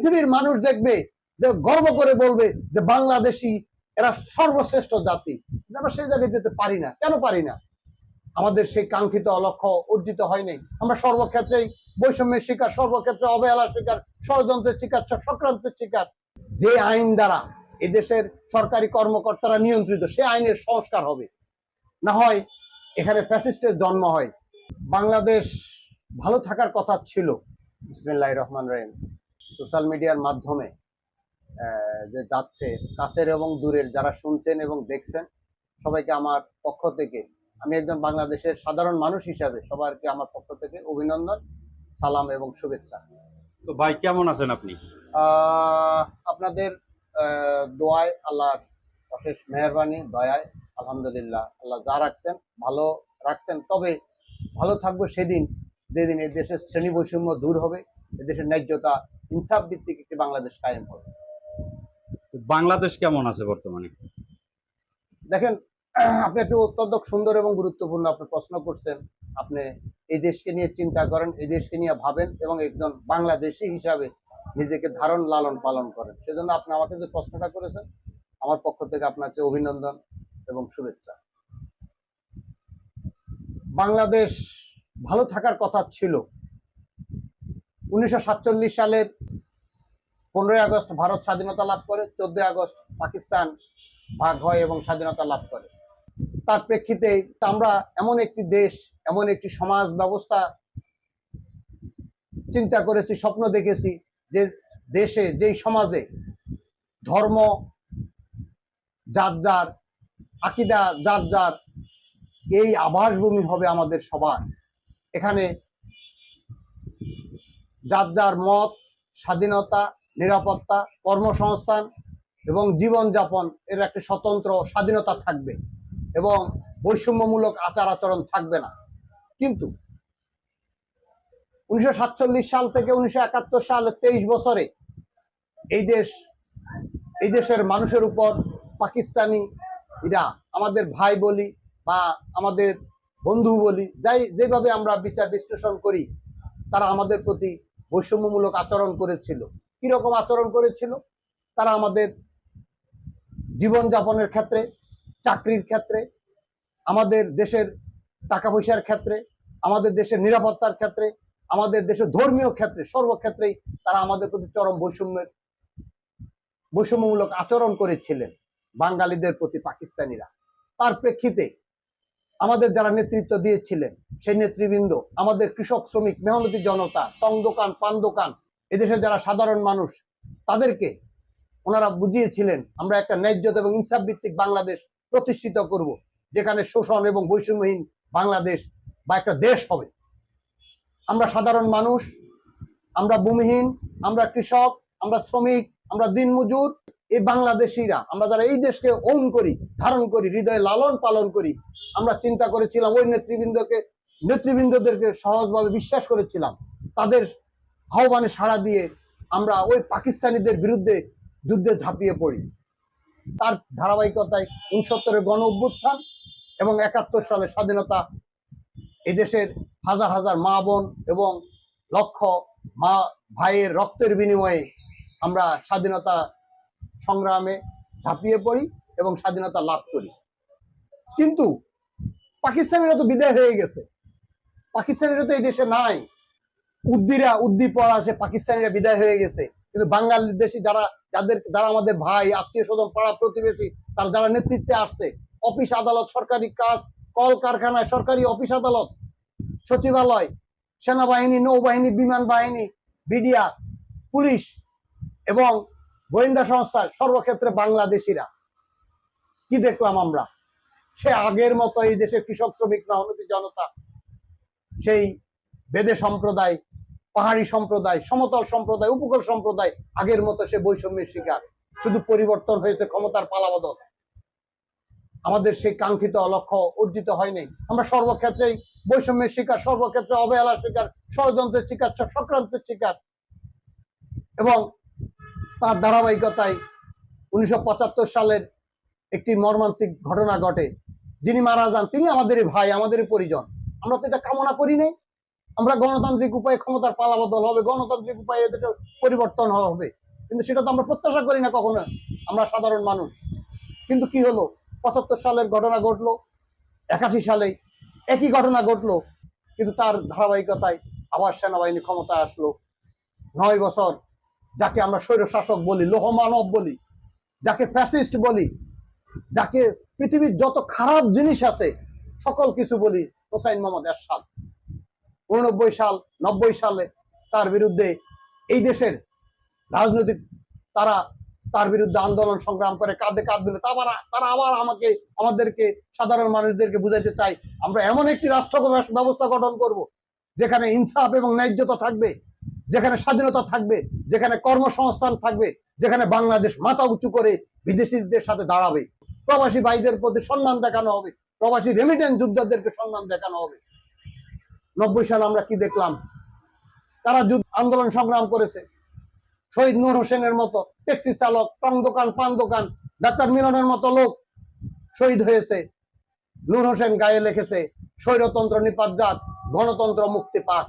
পৃথিবীর মানুষ দেখবে, যে গর্ব করে বলবে যে বাংলাদেশি, এরা সর্বশ্রেষ্ঠ জাতি। আমরা সেই জায়গায় যেতে পারি না। কেন পারি না? আমাদের সেই কাঙ্ক্ষিত লক্ষ্য অর্জিত হয়নি আমরা সর্বক্ষেত্রেই বৈষম্যের শিকার, সর্বক্ষেত্রে অবহেলার শিকার, ষড়যন্ত্রের শিকার চক্রান্তের শিকার। যে আইন দ্বারা এদেশের সরকারি কর্মকর্তারা নিয়ন্ত্রিত, সে আইনের সংস্কার হবে। না হয় এখানে ফ্যাসিস্টের জন্ম হয়। বাংলাদেশ ভালো থাকার কথা ছিল। বিসমিল্লাহ রহমান রহিম। সোশ্যাল মিডিয়ার মাধ্যমে যে যাচ্ছে কাছের এবং দূরের যারা শুনছেন এবং দেখছেন সবাইকে আমার পক্ষ থেকে আমি একজন বাংলাদেশের সাধারণ মানুষ হিসাবে সবাইকে আমার পক্ষ থেকে অভিনন্দন সালাম এবং শুভেচ্ছা। তো ভাই কেমন আছেন আপনি? আপনাদের দোয়ায় আল্লাহর অশেষ মেহরবানি দয়ায় আলহামদুলিল্লাহ আল্লাহ যা রাখছেন ভালো রাখছেন। তবে ভালো থাকব সেদিন যেদিন এই দেশের শ্রেণি বৈষম্য দূর হবে এদেশের ন্যায্যতা ইনসাফ ভিত্তিক একটি বাংলাদেশ কায়েম হবে। বাংলাদেশ কেমন আছে বর্তমানে? দেখেন আপনি একটু অত্যন্ত সুন্দর এবং গুরুত্বপূর্ণ আপনি প্রশ্ন করছেন। আপনি এই দেশকে নিয়ে চিন্তা করেন এই দেশকে নিয়ে ভাবেন এবং একজন বাংলাদেশি হিসাবে নিজেকে ধারণ লালন পালন করেন। সেজন্য আপনি আমাকে যে প্রশ্নটা করেছেন আমার পক্ষ থেকে আপনাকে অভিনন্দন এবং শুভেচ্ছা। বাংলাদেশ ভালো থাকার কথা ছিল। উনিশশো সাতচল্লিশ সালের পনেরোই আগস্ট ভারত স্বাধীনতা লাভ করে, চোদ্দই আগস্ট পাকিস্তান ভাগ হয় এবং স্বাধীনতা লাভ করে। তার প্রেক্ষিতে আমরা এমন একটি দেশ, এমন একটি সমাজ ব্যবস্থা চিন্তা করেছি, স্বপ্ন দেখেছি যে দেশে, যেই সমাজে ধর্ম যার যার আকিদা যার যার এই আবাসভূমি হবে আমাদের সবার। এখানে যার যার মত, স্বাধীনতা নিরাপত্তা, কর্মসংস্থান এবং জীবনযাপন এর একটি স্বতন্ত্র স্বাধীনতা থাকবে এবং বৈষম্যমূলক আচার আচরণ থাকবে না। কিন্তু উনিশশো সাতচল্লিশ সাল থেকে উনিশশো সাল তেইশ বছরে এই দেশ, এই দেশের মানুষের উপর পাকিস্তানি এরা আমাদের ভাই বলি বা আমাদের বন্ধু বলি, যাই, যেভাবে আমরা বিচার বিশ্লেষণ করি, তারা আমাদের প্রতি বৈষম্যমূলক আচরণ করেছিল। কীরকম আচরণ করেছিল? তারা আমাদের জীবনযাপনের ক্ষেত্রে, চাকরির ক্ষেত্রে, আমাদের দেশের টাকা পয়সার ক্ষেত্রে, আমাদের দেশের নিরাপত্তার ক্ষেত্রে, আমাদের দেশের ধর্মীয় ক্ষেত্রে, সর্বক্ষেত্রেই তারা আমাদের প্রতি চরম বৈষম্যের, বৈষম্যমূলক আচরণ করেছিলেন বাঙালিদের প্রতি পাকিস্তানিরা। তার প্রেক্ষিতে আমাদের যারা নেতৃত্ব দিয়েছিলেন, সেই নেতৃবৃন্দ, আমাদের কৃষক শ্রমিক, মেহনতি জনতা টং দোকান পান দোকান এদেশের যারা সাধারণ মানুষ, তাদেরকে ওনারা বুঝিয়েছিলেন, আমরা একটা ন্যায্যতা এবং ইনসাফ ভিত্তিক বাংলাদেশ প্রতিষ্ঠিত করব, যেখানে শোষণ এবং বৈষম্যহীন বাংলাদেশ বা একটা দেশ হবে। আমরা সাধারণ মানুষ, আমরা ভূমিহীন, আমরা কৃষক, আমরা শ্রমিক, আমরা দিনমজুর, এই বাংলাদেশিরা, আমরা যারা এই দেশকে ওন করি, ধারণ করি, হৃদয়ে লালন পালন করি, আমরা চিন্তা করেছিলাম, ওই নেতৃবৃন্দকে, নেতৃবৃন্দদেরকে সহজভাবে বিশ্বাস করেছিলাম, তাদের আহ্বানে সাড়া দিয়ে আমরা ওই পাকিস্তানিদের বিরুদ্ধে যুদ্ধে ঝাঁপিয়ে পড়ি। তার ধারাবাহিকতায় উনসত্তরের গণ অভ্যুত্থান এবং একাত্তর সালে স্বাধীনতা এদেশের হাজার হাজার মা বোন এবং লক্ষ মা ভাইয়ের রক্তের বিনিময়ে আমরা স্বাধীনতা সংগ্রামে ঝাঁপিয়ে পড়ি এবং স্বাধীনতা লাভ করি। কিন্তু পাকিস্তানিরা তো বিদায় হয়ে গেছে। পাকিস্তানিরা তো এই দেশে নাই। উদ্দিরা উদ্দি পড়া সে পাকিস্তানিরা বিদায় হয়ে গেছে। কিন্তু বাঙালি দেশি যারা, যাদের, যারা আমাদের ভাই, আত্মীয় স্বজন, পাড়া প্রতিবেশী, তারা যারা নেতৃত্বে আসছে, অফিস আদালত, সরকারি কাজ কল কারখানায় সরকারি অফিস আদালত, সচিবালয়, সেনাবাহিনী, নৌবাহিনী, বিমান বাহিনী বিডিআ পুলিশ এবং গোয়েন্দা সংস্থা, সর্বক্ষেত্রে বাংলাদেশিরা। কি দেখলাম আমরা? সে আগের মতো এই দেশের কৃষক, শ্রমিক মেহনতি জনতা, সেই বেদে সম্প্রদায় পাহাড়ি সম্প্রদায়, সমতল সম্প্রদায়, উপকূল সম্প্রদায়, আগের মতো সে বৈষম্যের শিকার। শুধু পরিবর্তন হয়েছে ক্ষমতার পালাবদল। আমাদের সেই কাঙ্ক্ষিত লক্ষ্য অর্জিত হয়নি। আমরা সর্বক্ষেত্রেই বৈষম্যের শিকার, সর্বক্ষেত্রে অবহেলার শিকার, ষড়যন্ত্রের শিকার চক্রান্তের শিকার। এবং তার ধারাবাহিকতায় উনিশশো পঁচাত্তর সালের একটি মর্মান্তিক ঘটনা ঘটে। যিনি মারা যান, তিনি আমাদেরই ভাই, আমাদেরই পরিজন। আমরা তো এটা কামনা করি নাই। আমরা গণতান্ত্রিক উপায়ে ক্ষমতার পালাবদল হবে, গণতান্ত্রিক উপায়ে এদেশে পরিবর্তন হবে। কিন্তু সেটা তো আমরা প্রত্যাশা করি না কখনো, আমরা সাধারণ মানুষ। কিন্তু কি হলো? পঁচাত্তর সালের ঘটনা ঘটলো, একাশি সালে একই ঘটনা ঘটলো, কিন্তু তার ধারাবাহিকতায় আবার সেনাবাহিনী ক্ষমতা আসলো। নয় বছর যাকে আমরা স্বৈর শাসক বলি, লোহমানব বলি, যাকে ফ্যাসিস্ট বলি, যাকে পৃথিবীর যত খারাপ জিনিস আছে, সকল কিছু বলি হোসাইন মোহাম্মদ এরশাদ। উননব্বই সাল, নব্বই সালে তার বিরুদ্ধে এই দেশের রাজনৈতিক তারা তার বিরুদ্ধে আন্দোলন সংগ্রাম করে, কাঁধে কাঁধ মিলে। তারপর তারা আবার আমাকে, আমাদেরকে, সাধারণ মানুষদেরকে বুঝাইতে চাই আমরা এমন একটি রাষ্ট্র ব্যবস্থা গঠন করব, যেখানে ইনসাফ এবং ন্যায্যতা থাকবে, যেখানে স্বাধীনতা থাকবে, যেখানে কর্মসংস্থান থাকবে, যেখানে বাংলাদেশ মাথা উঁচু করে বিদেশিদের সাথে দাঁড়াবে। প্রবাসী ভাইদের প্রতি সম্মান দেখানো হবে, প্রবাসী রেমিটেন্স যোদ্ধাদেরকে সম্মান দেখানো হবে। নব্বই সালে আমরা কি দেখলাম? তারা যুদ্ধ আন্দোলন সংগ্রাম করেছে। শহীদ নূর হোসেনের মতো ট্যাক্সি চালক, টং দোকান, পান দোকান, ডাক্তার মিলনের মতো লোক শহীদ হয়েছে। নূর হোসেন গায়ে লিখেছে, স্বৈরতন্ত্র নিপাতজাত গণতন্ত্র মুক্তি পাক।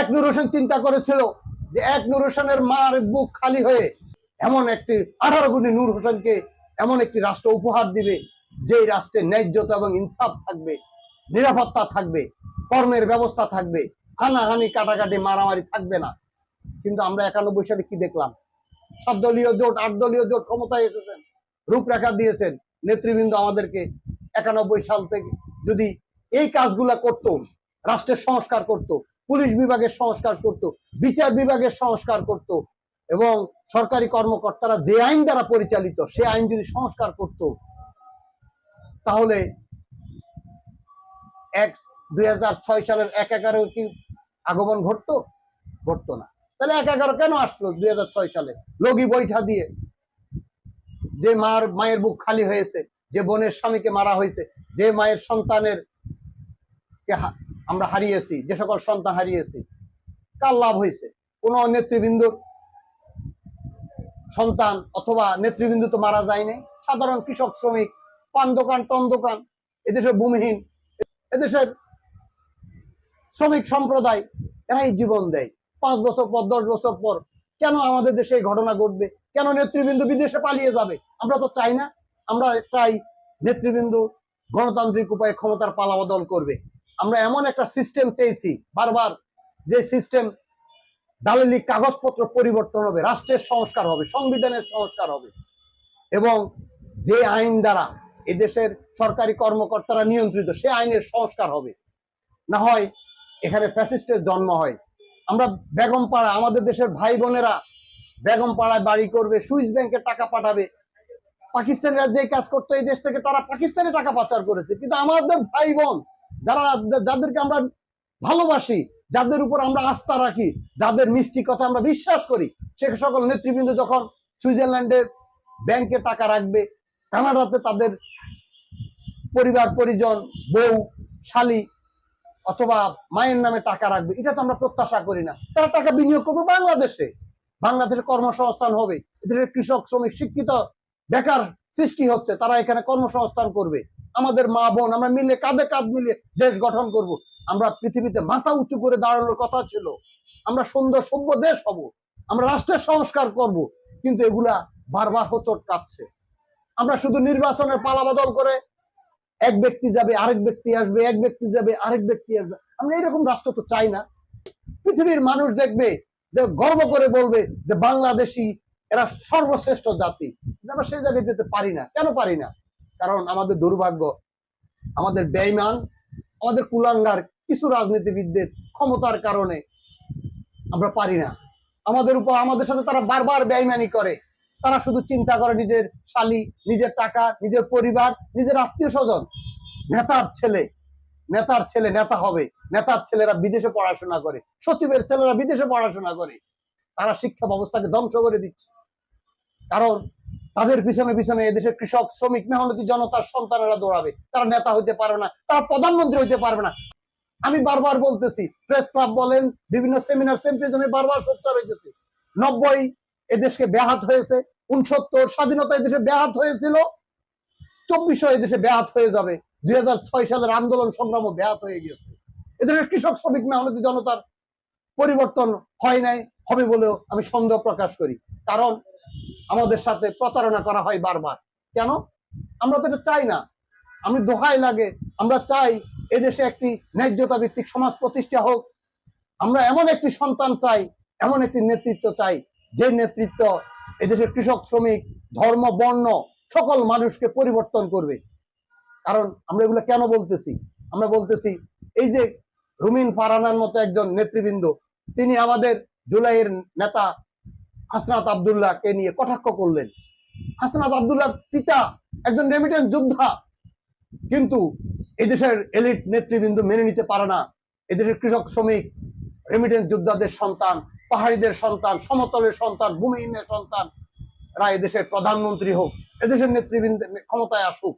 এক নূর হোসেন চিন্তা করেছিল যে এক নূর হোসেনের মার বুক খালি হয়ে এমন একটি আঠারো গুণী নূর হোসেনকে এমন একটি রাষ্ট্র উপহার দিবে, যেই রাষ্ট্রে ন্যায্যতা এবং ইনসাফ থাকবে, নিরাপত্তা থাকবে। কর্মের ব্যবস্থা থাকবে। হানাহানি, কাটাকাটি, মারামারি থাকবে না। কিন্তু আমরা একানব্বই সালে কি দেখলাম? সাত দলীয় জোট আট দলীয় জোট ক্ষমতায় এসেছেন, রূপরেখা দিয়েছেন। নেতৃবৃন্দ আমাদেরকে একানব্বই সাল থেকে যদি এই কাজগুলা করত, রাষ্ট্রের সংস্কার করত, পুলিশ বিভাগের সংস্কার করত, বিচার বিভাগের সংস্কার করত, এবং সরকারি কর্মকর্তারা যে আইন দ্বারা পরিচালিত, সে আইন যদি সংস্কার করত, তাহলে এক দুই সালের এক এগারো কি আগমন ঘটতো? ঘটতো না। তাহলে এক এগারো কেন আসলো দুই সালে? লগি বৈঠা দিয়ে। যে মার, মায়ের বুক খালি হয়েছে, যে বোনের স্বামীকে মারা হয়েছে, যে মায়ের সন্তানের আমরা হারিয়েছি, যে সকল সন্তান হারিয়েছি, কার লাভ হয়েছে? কোন নেতৃবৃন্দ সন্তান অথবা নেতৃবৃন্দ তো মারা যায়নি। সাধারণ কৃষক শ্রমিক, পান দোকান টন দোকান এদেশের ভূমিহীন, এদেশের শ্রমিক সম্প্রদায় এরাই জীবন দেয়। পাঁচ বছর পর, দশ বছর পর কেন আমাদের দেশে এই ঘটনা ঘটবে? কেন নেতৃবৃন্দ বিদেশে পালিয়ে যাবে? আমরা তো চাই না। আমরা চাই নেতৃবৃন্দ গণতান্ত্রিক উপায়ে ক্ষমতার পালাবদল করবে। আমরা এমন একটা সিস্টেম চেয়েছি, বারবার যে সিস্টেম দালালি কাগজপত্র পরিবর্তন হবে, রাষ্ট্রের সংস্কার হবে, সংবিধানের সংস্কার হবে। এবং যে আইন দ্বারা এদেশের সরকারি কর্মকর্তারা নিয়ন্ত্রিত, সে আইনের সংস্কার হবে। না হয় এখানে ফ্যাসিস্টের জন্ম হয়। আমরা বেগম পাড়া আমাদের দেশের ভাই বোনেরা বেগম পাড়ায় বাড়ি করবে, সুইস ব্যাংকে টাকা পাঠাবে। পাকিস্তানিরা যে কাজ করতো, এই দেশ থেকে তারা পাকিস্তানে টাকা পাচার করেছে। কিন্তু আমাদের ভাই বোন, যারা যাদেরকে আমরা ভালোবাসি, যাদের উপর আমরা আস্থা রাখি, যাদের মিষ্টি কথা আমরা বিশ্বাস করি, সে সকল নেতৃবৃন্দ যখন সুইজারল্যান্ডের ব্যাংকে টাকা রাখবে, কানাডাতে তাদের পরিবার, পরিজন, বউ, শালী অথবা মায়ের নামে টাকা রাখবে, এটা তো আমরা প্রত্যাশা করি না। তারা টাকা বিনিয়োগ করবে বাংলাদেশে। বাংলাদেশে কর্মসংস্থান হবে। এদেশের কৃষক, শ্রমিক, শিক্ষিত বেকার সৃষ্টি হচ্ছে, তারা এখানে কর্মসংস্থান করবে। আমাদের মা বোন, আমরা মিলে কাঁধে কাঁধ মিলে দেশ গঠন করব। আমরা পৃথিবীতে মাথা উঁচু করে দাঁড়ানোর কথা ছিল। আমরা সুন্দর, সভ্য দেশ হব। আমরা রাষ্ট্রের সংস্কার করব। কিন্তু এগুলা বারবার হোচট কাটছে আমরা শুধু নির্বাচনের পালাবদল করে এক ব্যক্তি যাবে, আরেক ব্যক্তি আসবে, এক ব্যক্তি যাবে, আরেক ব্যক্তি আসবে। আমরা এরকম রাষ্ট্র তো চাই না। পৃথিবীর মানুষ দেখবে গর্ব করে বলবে যে বাংলাদেশি, এরা সর্বশ্রেষ্ঠ জাতি। আমরা সেই জায়গায় যেতে পারি না। কেন পারি না? কারণ আমাদের দুর্ভাগ্য, আমাদের বেইমান, আমাদের কুলাঙ্গার কিছু রাজনীতিবিদদের ক্ষমতার কারণে আমরা পারি না। আমাদের উপর, আমাদের সাথে তারা বারবার বেইমানি করে। তারা শুধু চিন্তা করে নিজের শালী, নিজের টাকা, নিজের পরিবার, নিজের আত্মীয় স্বজন। নেতার ছেলে নেতার ছেলে নেতা হবে। নেতার ছেলেরা বিদেশে পড়াশোনা করে। সচিবের ছেলেরা বিদেশে পড়াশোনা করে। তারা শিক্ষা ব্যবস্থাকে ধ্বংস করে দিচ্ছে। কারণ তাদের পিছনে পিছনে এদেশের কৃষক, শ্রমিক, মেহনতি জনতার সন্তানেরা দৌড়াবে। তারা নেতা হইতে পারবে না। তারা প্রধানমন্ত্রী হইতে পারবে না। আমি বারবার বলতেছি, প্রেস ক্লাব বলেন, বিভিন্ন সেমিনার সেম্পিজমে বারবার সোচ্চার হইতেছি। নব্বই এদেশকে ব্যাহাত হয়েছে। উনসত্তর, স্বাধীনতা এদেশে ব্যাহাত হয়েছিল। চব্বিশশো এদেশে ব্যাহাত হয়ে যাবে। দুই সালের আন্দোলন সংগ্রামও ব্যাহাত হয়ে গেছে এদেশের কৃষক, শ্রমিক, মেহনতি জনতার পরিবর্তন হয় নাই, হবে বলেও আমি সন্দেহ প্রকাশ করি। কারণ আমাদের সাথে প্রতারণা করা হয় বারবার। কেন? আমরা তো এটা চাই না। আমি দোহাই লাগে। আমরা চাই এদেশে একটি ন্যায্যতা ভিত্তিক সমাজ প্রতিষ্ঠা হোক। আমরা এমন একটি সন্তান চাই, এমন একটি নেতৃত্ব চাই যে নেতৃত্ব এদেশের কৃষক, শ্রমিক, ধর্ম, বর্ণ, সকল মানুষকে পরিবর্তন করবে। কারণ আমরা এগুলো কেন বলতেছি? আমরা বলতেছি, এই যে রুমিন ফারানার মতো একজন নেতৃবৃন্দ, তিনি আমাদের জুলাইয়ের নেতা হাসনাত আবদুল্লাহকে নিয়ে কটাক্ষ করলেন। হাসনাত আবদুল্লাহর পিতা একজন রেমিটেন্স যোদ্ধা। কিন্তু এদেশের এলিট নেতৃবৃন্দ মেনে নিতে পারে না। এদেশের কৃষক, শ্রমিক রেমিটেন্স যোদ্ধাদের সন্তান পাহাড়িদের সন্তান সমতলের সন্তান ভূমিহীনের সন্তান রা এদেশের প্রধানমন্ত্রী হোক এদেশের নেতৃবৃন্দ ক্ষমতায় আসুক।